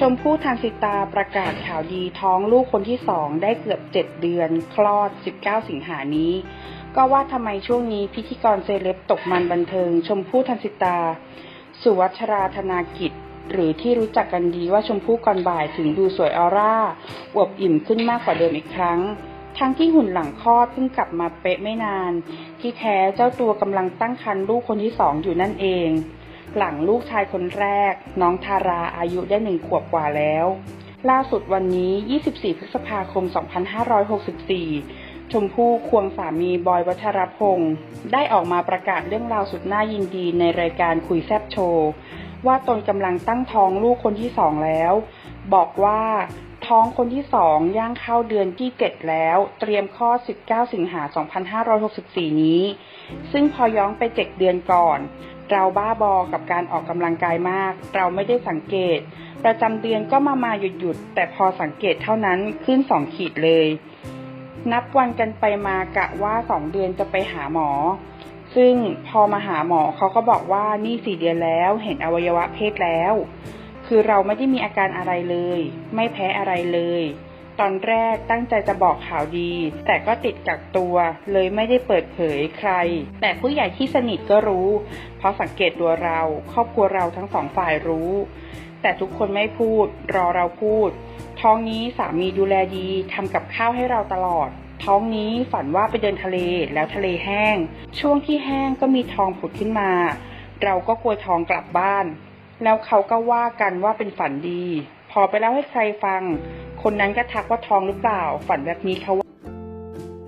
ชมพู่ทันสิตาประกาศข่าวดีท้องลูกคนที่สองได้เกือบ7เดือน คลอด 19 สิงหานี้ ก็ว่าทำไมช่วงนี้พิธีกรเซเลบตกมันบันเทิง ชมพู่ทันสิตา สุวัชราธนากิจ หรือที่รู้จักกันดีว่าชมพู่ก่อนบ่ายถึงดูสวยออร่า อวบอิ่มขึ้นมากกว่าเดิมอีกครั้ง ทั้งที่หุ่นหลังคลอดเพิ่งกลับมาเป๊ะไม่นาน ที่แท้เจ้าตัวกำลังตั้งครรภ์ลูกคนที่สองอยู่นั่นเอง หลังลูกชายคนแรก น้องทาราอายุได้หนึ่งขวบกว่าแล้ว ล่าสุดวันนี้ 24 พฤษภาคม 2564 ชมพู่ควงสามีบอยวัชรพงศ์ได้ออกมาประกาศเรื่องราวสุดน่ายินดีในรายการคุยแซบโชว์ ว่าตนกำลังตั้งท้องลูกคนที่สองแล้ว บอกว่า ท้องคนที่สองย่างเข้าเดือนที่7แล้ว เตรียมคลอด 19 สิงหา 2564 นี้ ซึ่งพอย้อนไป7เดือนก่อน เราบ้าบอกับการออกกำลังกายมาก เราไม่ได้สังเกต ประจำเดือนก็มามาหยุดหยุดแต่พอสังเกตเท่านั้นขึ้น2ขีดเลย นับวันกันไปมากะว่า2เดือนจะไปหาหมอ ซึ่งพอมาหาหมอเขาก็บอกว่านี่สี่เดือนแล้วเห็นอวัยวะเพศแล้ว คือเราไม่ได้มีอาการอะไรเลย ไม่แพ้อะไรเลย ตอนแรกตั้งใจจะบอกข่าวดี แต่ก็ติดกักตัว เลยไม่ได้เปิดเผยใคร แต่ผู้ใหญ่ที่สนิทก็รู้ เพราะสังเกตตัวเรา ครอบครัวเราทั้งสองฝ่ายรู้ แต่ทุกคนไม่พูด รอเราพูด ท้องนี้สามีดูแลดีทำกับข้าวให้เราตลอดท้องนี้ฝันว่าไปเดินทะเลแล้วทะเลแห้ง ช่วงที่แห้งก็มีทองผุดขึ้นมา เราก็กลัวทองกลับบ้าน แล้วเขาก็ว่ากันว่าเป็นฝันดี พอไปเล่าให้ใครฟัง คนนั้นก็ทักว่าทองหรือเปล่า ฝันแบบนี้เขา